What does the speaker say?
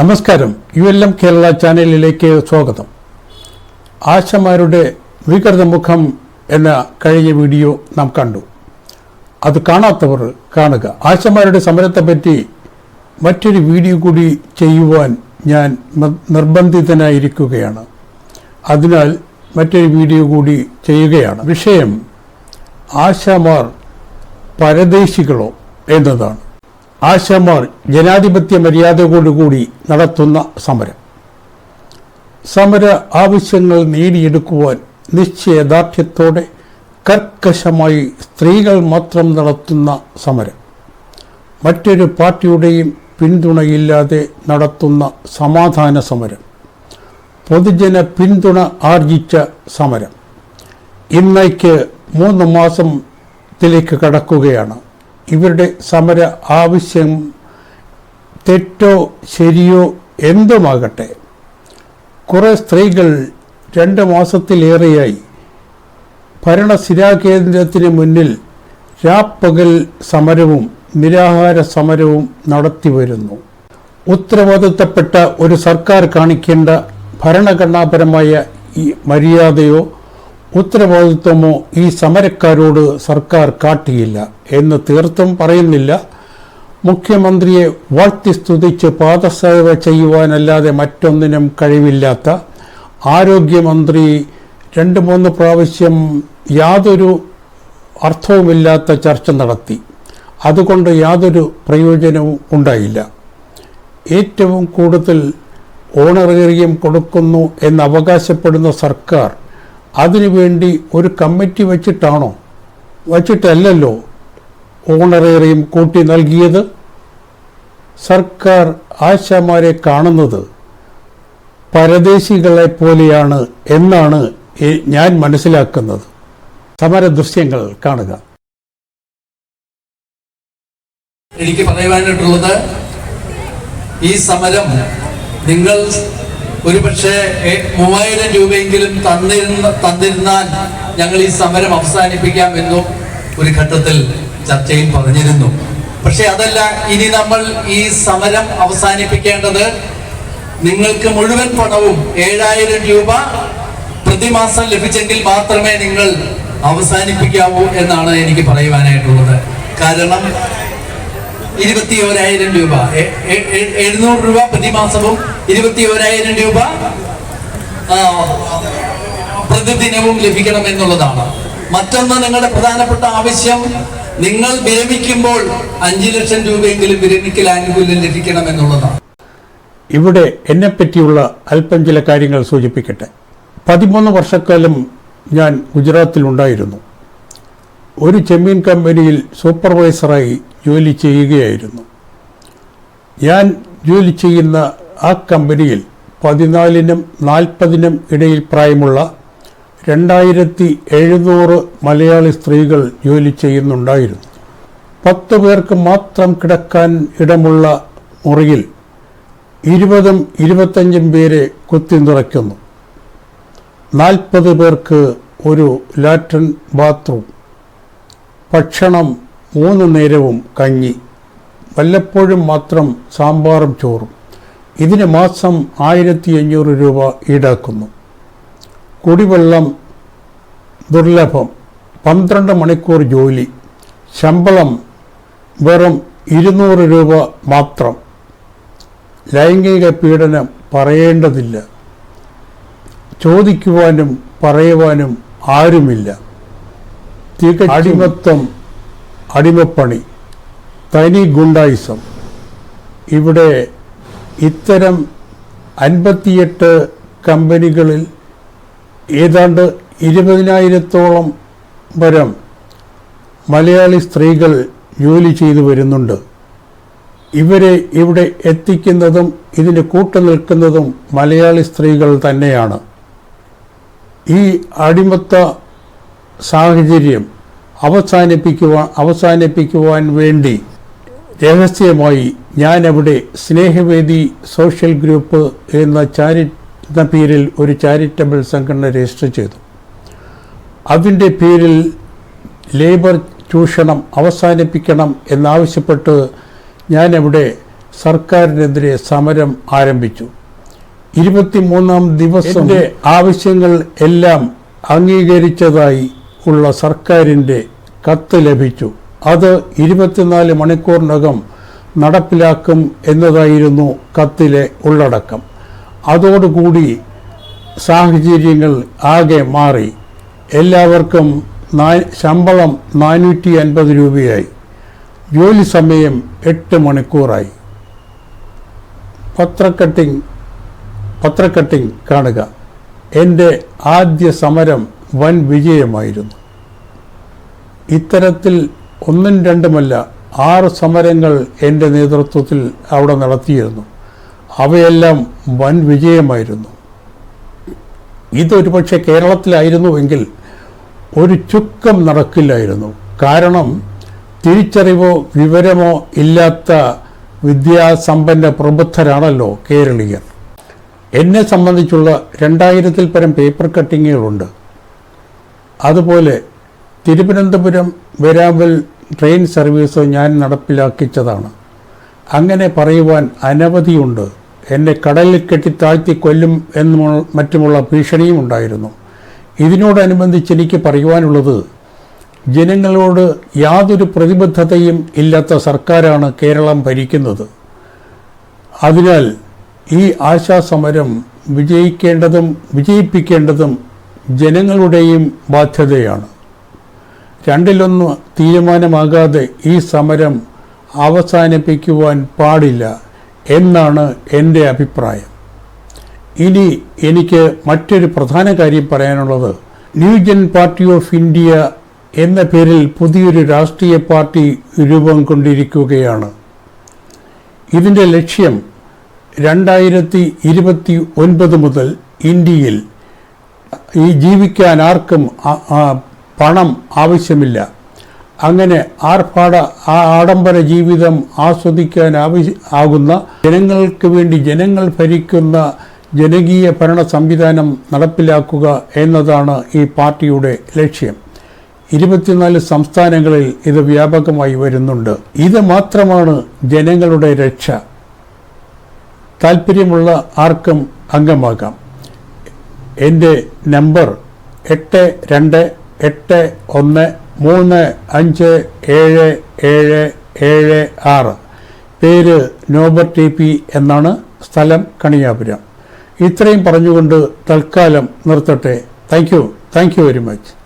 നമസ്കാരം. U L M Kerala ചാനലിലേക്ക് സ്വാഗതം. ആശമാരുടെ വികൃത മുഖം എന്ന കഴിഞ്ഞ വീഡിയോ നാം കണ്ടു. അത് കാണാത്തവർ കാണുക. ആശമാരുടെ സമരത്തെപ്പറ്റി മറ്റൊരു വീഡിയോ കൂടി ചെയ്യുവാൻ ഞാൻ നിർബന്ധിതനായിരിക്കുകയാണ്. അതിനാൽ മറ്റൊരു വീഡിയോ കൂടി ചെയ്യുകയാണ്. വിഷയം ആശമാർ പരദേശികളോ എന്നതാണ്. ആശമാർ ജനാധിപത്യ മര്യാദയോടുകൂടി നടത്തുന്ന സമരം. സമര ആവശ്യങ്ങൾ നേടിയെടുക്കുവാൻ നിശ്ചയദാർഢ്യത്തോടെ കർക്കശമായി സ്ത്രീകൾ മാത്രം നടത്തുന്ന സമരം. മറ്റൊരു പാർട്ടിയുടെയും പിന്തുണയില്ലാതെ നടത്തുന്ന സമാധാന സമരം. പൊതുജന പിന്തുണ ആർജിച്ച സമരം. ഇന്നേക്ക് മൂന്ന് മാസത്തിലേക്ക് കടക്കുകയാണ്. ഇവരുടെ സമര ആവശ്യം തെറ്റോ ശരിയോ എന്തുമാകട്ടെ. കുറേ സ്ത്രീകൾ രണ്ട് മാസത്തിലേറെയായി ഭരണസ്ഥിരാകേന്ദ്രത്തിന് മുന്നിൽ രാപ്പകൽ സമരവും നിരാഹാര സമരവും നടത്തി വരുന്നു. ഉത്തരവാദിത്തപ്പെട്ട ഒരു സർക്കാർ കാണിക്കേണ്ട ഭരണഘടനാപരമായ ഈ മര്യാദയോ ഉത്തരവാദിത്വമോ ഈ സമരക്കാരോട് സർക്കാർ കാട്ടിയില്ല എന്ന് തീർത്തും പറയുന്നില്ല. മുഖ്യമന്ത്രിയെ വാഴ്ത്തി സ്തുതിച്ച് പാദസേവ ചെയ്യുവാനല്ലാതെ മറ്റൊന്നിനും കഴിവില്ലാത്ത ആരോഗ്യമന്ത്രി രണ്ട് മൂന്ന് പ്രാവശ്യം യാതൊരു അർത്ഥവുമില്ലാത്ത ചർച്ച നടത്തി. അതുകൊണ്ട് യാതൊരു പ്രയോജനവും ഉണ്ടായില്ല. ഏറ്റവും കൂടുതൽ ഓണറേറിയം കൊടുക്കുന്നു എന്ന് അവകാശപ്പെടുന്ന സർക്കാർ അതിനുവേണ്ടി ഒരു കമ്മിറ്റി വച്ചിട്ടാണോ? വച്ചിട്ടല്ലല്ലോ ഓണറേറിയം കൂട്ടി നൽകിയത്. സർക്കാർ ആശാമാരെ കാണുന്നത് പരദേശികളെ പോലെയാണ് എന്നാണ് ഞാൻ മനസ്സിലാക്കുന്നത്. സമര ദൃശ്യങ്ങൾ കാണുക. എനിക്ക് പറയുവാനായിട്ടുള്ളത് ഈ സമരം നിങ്ങൾ ഒരുപക്ഷെ പക്ഷേ മൂവായിരം രൂപയെങ്കിലും തന്നിരുന്ന തന്നിരുന്നാൽ ഞങ്ങൾ ഈ സമരം അവസാനിപ്പിക്കാം എന്നും ഒരു ഘട്ടത്തിൽ ചർച്ചയിൽ പറഞ്ഞിരുന്നു. പക്ഷെ അതല്ല ഇനി നമ്മൾ ഈ സമരം അവസാനിപ്പിക്കേണ്ടത് നിങ്ങൾക്ക് മുഴുവൻ പണവും ഏഴായിരം രൂപ പ്രതിമാസം ലഭിച്ചെങ്കിൽ മാത്രമേ നിങ്ങൾ അവസാനിപ്പിക്കാവൂ എന്നാണ് എനിക്ക് പറയുവാനായിട്ടുള്ളത്. കാരണം ഇരുപത്തി ഓരായിരം രൂപ എഴുന്നൂറ് രൂപ പ്രതിമാസവും ഇരുപത്തി ഓരായിരം രൂപ പ്രതിദിനവും ലഭിക്കണം എന്നുള്ളതാണ്. മറ്റൊന്ന് നിങ്ങളുടെ പ്രധാനപ്പെട്ട ആവശ്യം നിങ്ങൾ വിരമിക്കുമ്പോൾ അഞ്ചു ലക്ഷം രൂപയെങ്കിലും വിരമിക്കൽ ആനുകൂല്യം ലഭിക്കണം എന്നുള്ളതാണ്. ഇവിടെ എന്നെ പറ്റിയുള്ള അല്പം ചില കാര്യങ്ങൾ സൂചിപ്പിക്കട്ടെ. പതിമൂന്ന് വർഷക്കാലം ഞാൻ ഗുജറാത്തിലുണ്ടായിരുന്നു. ഒരു ചെമ്മീൻ കമ്പനിയിൽ സൂപ്പർവൈസറായി ജോലി ചെയ്യുകയായിരുന്നു. ഞാൻ ജോലി ചെയ്യുന്ന ആ കമ്പനിയിൽ പതിനാലിനും നാൽപ്പതിനും ഇടയിൽ പ്രായമുള്ള രണ്ടായിരത്തി എഴുന്നൂറ് മലയാളി സ്ത്രീകൾ ജോലി ചെയ്യുന്നുണ്ടായിരുന്നു. പത്ത് പേർക്ക് മാത്രം കിടക്കാൻ ഇടമുള്ള മുറിയിൽ ഇരുപതും ഇരുപത്തഞ്ചും പേരെ കുത്തി നിറയ്ക്കുന്നു. നാൽപ്പത് പേർക്ക് ഒരു ലാട്രിൻ ബാത്റൂം ഭക്ഷണം മൂന്ന് നേരവും കഞ്ഞി. വല്ലപ്പോഴും മാത്രം സാമ്പാറും ചോറും. ഇതിന് മാസം ആയിരത്തി അഞ്ഞൂറ് രൂപ ഈടാക്കുന്നു. കുടിവെള്ളം ദുർലഭം. പന്ത്രണ്ട് മണിക്കൂർ ജോലി. ശമ്പളം വെറും ഇരുന്നൂറ് രൂപ മാത്രം. ലൈംഗിക പീഡനം പറയേണ്ടതില്ല. ചോദിക്കുവാനും പറയുവാനും ആരുമില്ല. അടിമത്വം അടിമപ്പണി തനി ഗുണ്ടായിസം. ഇവിടെ ഇത്തരം അൻപത്തിയെട്ട് കമ്പനികളിൽ ഏതാണ്ട് ഇരുപതിനായിരത്തോളം വരം മലയാളി സ്ത്രീകൾ ജോലി ചെയ്തു വരുന്നുണ്ട്. ഇവരെ ഇവിടെ എത്തിക്കുന്നതും ഇതിന് കൂട്ടുനിൽക്കുന്നതും മലയാളി സ്ത്രീകൾ തന്നെയാണ്. ഈ അടിമത്ത സാഹചര്യം അവസാനിപ്പിക്കുവാൻ അവസാനിപ്പിക്കുവാൻ വേണ്ടി രഹസ്യമായി ഞാനവിടെ സ്നേഹവേദി സോഷ്യൽ ഗ്രൂപ്പ് എന്ന ചാരി എന്ന പേരിൽ ഒരു ചാരിറ്റബിൾ സംഘടന രജിസ്റ്റർ ചെയ്തു. അതിന്റെ പേരിൽ ലേബർ ചൂഷണം അവസാനിപ്പിക്കണം എന്നാവശ്യപ്പെട്ട് ഞാനവിടെ സർക്കാരിനെതിരെ സമരം ആരംഭിച്ചു. ഇരുപത്തിമൂന്നാം ദിവസം എന്റെ ആവശ്യങ്ങൾ എല്ലാം അംഗീകരിച്ചതായി ഉള്ള സർക്കാരിന്റെ കത്ത് ലഭിച്ചു. അത് ഇരുപത്തിനാല് മണിക്കൂറിനകം നടപ്പിലാക്കും എന്നതായിരുന്നു കത്തിലെ ഉള്ളടക്കം. അതോടുകൂടി സാഹചര്യങ്ങൾ ആകെ മാറി. എല്ലാവർക്കും ശമ്പളം നാനൂറ്റി അൻപത് രൂപയായി. ജോലി സമയം എട്ട് മണിക്കൂറായി. പത്രക്കട്ടിംഗ് പത്രക്കട്ടിംഗ് കാണുക. എന്റെ ആദ്യ സമരം വൻ വിജയമായിരുന്നു. ഇത്തരത്തിൽ ഒന്നും രണ്ടുമല്ല ആറ് സമരങ്ങൾ എന്റെ നേതൃത്വത്തിൽ അവിടെ നടത്തിയിരുന്നു. അവയെല്ലാം വൻ വിജയമായിരുന്നു. ഇതൊരു പക്ഷേ കേരളത്തിലായിരുന്നുവെങ്കിൽ ഒരു ചുക്കം നടക്കില്ലായിരുന്നു. കാരണം തിരിച്ചറിവോ വിവരമോ ഇല്ലാത്ത വിദ്യാസമ്പന്ന പ്രബുദ്ധരാണല്ലോ കേരളീയർ. എന്നെ സംബന്ധിച്ചുള്ള രണ്ടായിരത്തിൽ പരം പേപ്പർ കട്ടിങ്ങുകളുണ്ട്. അതുപോലെ തിരുവനന്തപുരം വെരാവൽ ട്രെയിൻ സർവീസ് ഞാൻ നടപ്പിലാക്കിച്ചതാണ്. അങ്ങനെ പറയുവാൻ അനവധിയുണ്ട്. എന്നെ കടലിൽ കെട്ടിത്താഴ്ത്തി കൊല്ലും എന്നും മറ്റുമുള്ള ഭീഷണിയും ഉണ്ടായിരുന്നു. ഇതിനോടനുബന്ധിച്ച് എനിക്ക് പറയുവാനുള്ളത് ജനങ്ങളോട് യാതൊരു പ്രതിബദ്ധതയും ഇല്ലാത്ത സർക്കാരാണ് കേരളം ഭരിക്കുന്നത്. അതിനാൽ ഈ ആശാസമരം വിജയിക്കേണ്ടതും വിജയിപ്പിക്കേണ്ടതും ജനങ്ങളുടെയും ബാധ്യതയാണ്. രണ്ടിലൊന്ന് തീരുമാനമാകാതെ ഈ സമരം അവസാനിപ്പിക്കുവാൻ പാടില്ല എന്നാണ് എന്റെ അഭിപ്രായം. ഇനി എനിക്ക് മറ്റൊരു പ്രധാന കാര്യം പറയാനുള്ളത്. ന്യൂജൻ പാർട്ടി ഓഫ് ഇന്ത്യ എന്ന പേരിൽ പുതിയൊരു രാഷ്ട്രീയ പാർട്ടി രൂപം കൊണ്ടിരിക്കുകയാണ്. ഇതിന്റെ ലക്ഷ്യം രണ്ടായിരത്തി ഇരുപത്തി ഒൻപത് മുതൽ ഇന്ത്യയിൽ ഈ ജീവിക്കാൻ ആർക്കും പണം ആവശ്യമില്ല. അങ്ങനെ ആർഭാട ആഡംബര ജീവിതം ആസ്വദിക്കാൻ ആവശ്യ ആകുന്ന ജനങ്ങൾക്ക് വേണ്ടി ജനങ്ങൾ ഭരിക്കുന്ന ജനകീയ ഭരണ സംവിധാനം നടപ്പിലാക്കുക എന്നതാണ് ഈ പാർട്ടിയുടെ ലക്ഷ്യം. ഇരുപത്തിനാല് സംസ്ഥാനങ്ങളിൽ ഇത് വ്യാപകമായി വരുന്നുണ്ട്. ഇത് മാത്രമാണ് ജനങ്ങളുടെ രക്ഷ. താല്പര്യമുള്ള ആർക്കും അംഗമാകാം. എന്റെ നമ്പർ എട്ട് രണ്ട് എട്ട് ഒന്ന് മൂന്ന് അഞ്ച് ഏഴ് ഏഴ് ഏഴ് ആറ്. പേര് നോബർ ടി പി എന്നാണ് സ്ഥലം കണിയാപുരം. ഇത്രയും പറഞ്ഞുകൊണ്ട് തൽക്കാലം നിർത്തട്ടെ. Thank you. Thank you very much.